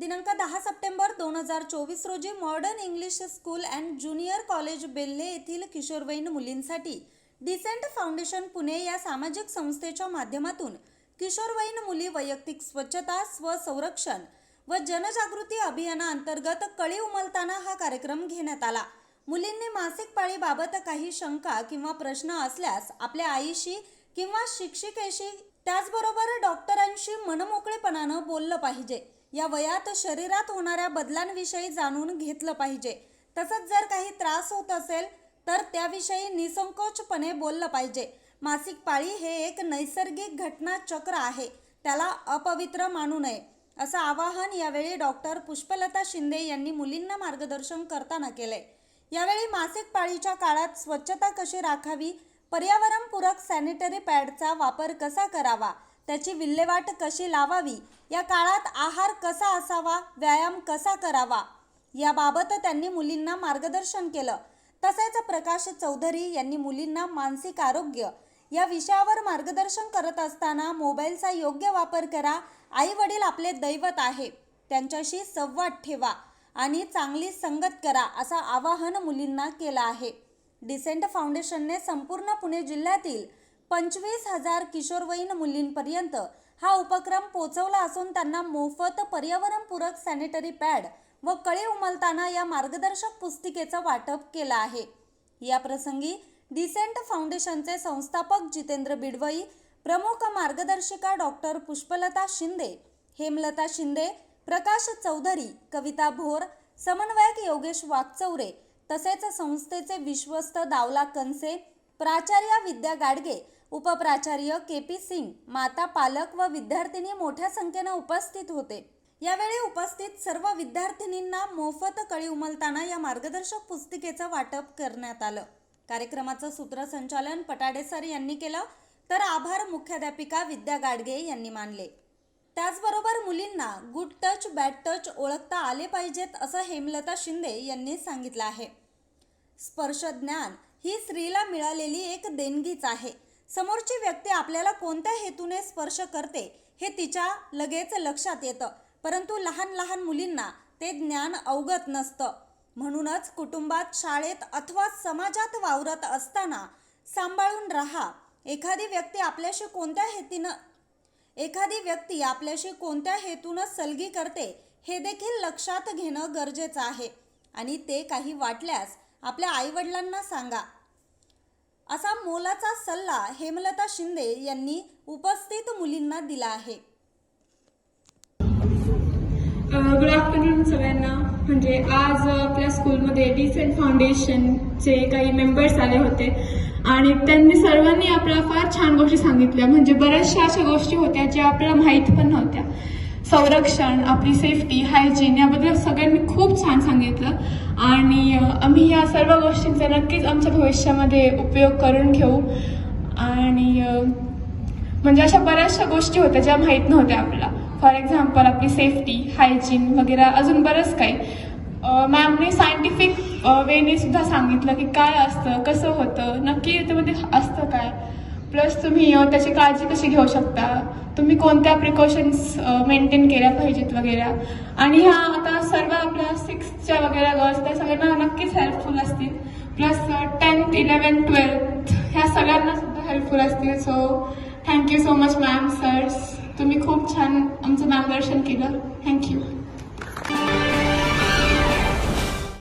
दिनांक दहा सप्टेंबर दोन हजार चोवीस रोजी modern English school and junior college Belle येथील किशोरवयीन मुलींसाठी डिसेंट फाउंडेशन पुणे या सामाजिक संस्थेच्या माध्यमातून किशोरवयीन मुली वैयक्तिक स्वच्छता स्वसंरक्षण व जनजागृती अभियानाअंतर्गत कळी उमलताना हा कार्यक्रम घेण्यात आला. मुलींनी मासिक पाळीबाबत काही शंका किंवा प्रश्न असल्यास आपल्या आईशी किंवा शिक्षिकेशी त्याचबरोबर डॉक्टरांशी मनमोकळेपणानं बोललं पाहिजे. या वयात शरीरात होणाऱ्या बदलांविषयी जाणून घेतलं पाहिजे. तसंच जर काही त्रास होत असेल तर त्याविषयी निसंकोचपणे बोललं पाहिजे. मासिक पाळी हे एक नैसर्गिक घटना चक्र आहे. त्याला अपवित्र मानू नये. असं आवाहन यावेळी डॉक्टर पुष्पलता शिंदे यांनी मुलींना मार्गदर्शन करताना केले. यावेळी मासिक पाळीच्या काळात स्वच्छता कशी राखावी पर्यावरणपूरक सॅनिटरी पॅडचा वापर कसा करावा त्याची विल्हेवाट कशी लावावी? या काळात आहार कसा असावा? व्यायाम कसा करावा? याबाबत त्यांनी मुलींना मार्गदर्शन केलं. तसेच प्रकाश चौधरी यांनी मुलींना मानसिक आरोग्य या विषयावर मार्गदर्शन करत असताना मोबाईलचा योग्य वापर करा. आई वडील आपले दैवत आहे. त्यांच्याशी संवाद ठेवा आणि चांगली संगत करा असं आवाहन मुलींना केलं आहे. डिसेंट फाउंडेशनने संपूर्ण पुणे जिल्ह्यातील पंचवीस हजार किशोरवयीन मुलींपर्यंत हा उपक्रम पोचवला असून त्यांना मोफत पर्यावरणपूरक सॅनिटरी पॅड व कळे उमलताना या मार्गदर्शक पुस्तिकेचं वाटप केलं आहे. या प्रसंगी डिसेंट फाउंडेशनचे संस्थापक जितेंद्र बिडवई प्रमुख मार्गदर्शिका डॉक्टर पुष्पलता शिंदे हेमलता शिंदे प्रकाश चौधरी कविता भोर समन्वयक योगेश वाकचौरे तसेच संस्थेचे विश्वस्त दावला कनसे प्राचार्य विद्या गाडगे उपप्राचार्य के पी सिंग माता पालक व विद्यार्थिनी मोठ्या संख्येनं उपस्थित होते. यावेळी उपस्थित सर्व विद्यार्थिनींना मोफत कळी उमलताना या मार्गदर्शक पुस्तिकेचं वाटप करण्यात आलं. कार्यक्रमाचं सूत्रसंचालन पटाडे सर यांनी केलं तर आभार मुख्याध्यापिका विद्या गाडगे यांनी मानले. त्याचबरोबर मुलींना गुड टच बॅड टच ओळखता आले पाहिजेत असं हेमलता शिंदे यांनी सांगितलं आहे. स्पर्श ज्ञान ही स्त्रीला मिळालेली एक देणगीच आहे. समोरची व्यक्ती आपल्याला कोणत्या हेतूने स्पर्श करते हे तिच्या लगेच लक्षात येतं. परंतु लहान लहान मुलींना ते ज्ञान अवगत नसतं. म्हणूनच कुटुंबात शाळेत अथवा समाजात वावरत असताना सांभाळून राहा. एखादी व्यक्ती आपल्याशी कोणत्या हेतीनं एखादी व्यक्ती आपल्याशी कोणत्या हेतूनं सलगी करते हे देखील लक्षात घेणं गरजेचं आहे. आणि ते काही वाटल्यास आपल्या आईवडिलांना सांगा. असा मोलाचा सल्ला हेमलता शिंदे यांनी उपस्थित मुलींना दिला आहे. गुड आफ्टरनून सगळ्यांना. म्हणजे आज आपल्या स्कूलमध्ये डिसेंट फाउंडेशनचे काही मेंबर्स आले होते. आणि त्यांनी सर्वांनी आपल्याला फार छान गोष्टी सांगितल्या. म्हणजे बऱ्याचशा अशा गोष्टी होत्या ज्या आपल्याला माहीत पण नव्हत्या. संरक्षण आपली सेफ्टी हायजीन याबद्दल खूप छान सांगितलं. आणि आम्ही या सर्व गोष्टींचा नक्कीच आमच्या भविष्यामध्ये उपयोग करून घेऊ. आणि म्हणजे अशा बऱ्याचशा गोष्टी होत्या ज्या माहीत नव्हत्या आपल्याला. फॉर एक्झाम्पल आपली सेफ्टी हायजीन वगैरे अजून बरंच काही. मॅमने सायंटिफिक वेने सुद्धा सांगितलं की काय असतं कसं होतं नक्की त्यामध्ये असतं काय? प्लस तुम्ही त्याची काळजी कशी घेऊ शकता? तुम्ही कोणत्या प्रिकॉशन्स मेंटेन केल्या पाहिजेत वगैरे? आणि ह्या आता सर्व क्लास सिक्सच्या वगैरे गर्ल्स त्या सगळ्यांना नक्कीच हेल्पफुल असतील. प्लस टेन्थ इलेवन ट्वेल्थ ह्या सगळ्यांना सुद्धा हेल्पफुल असतील. So thank you so much ma'am sirs तुम्ही खूप छान आमचं मार्गदर्शन केलं. थँक्यू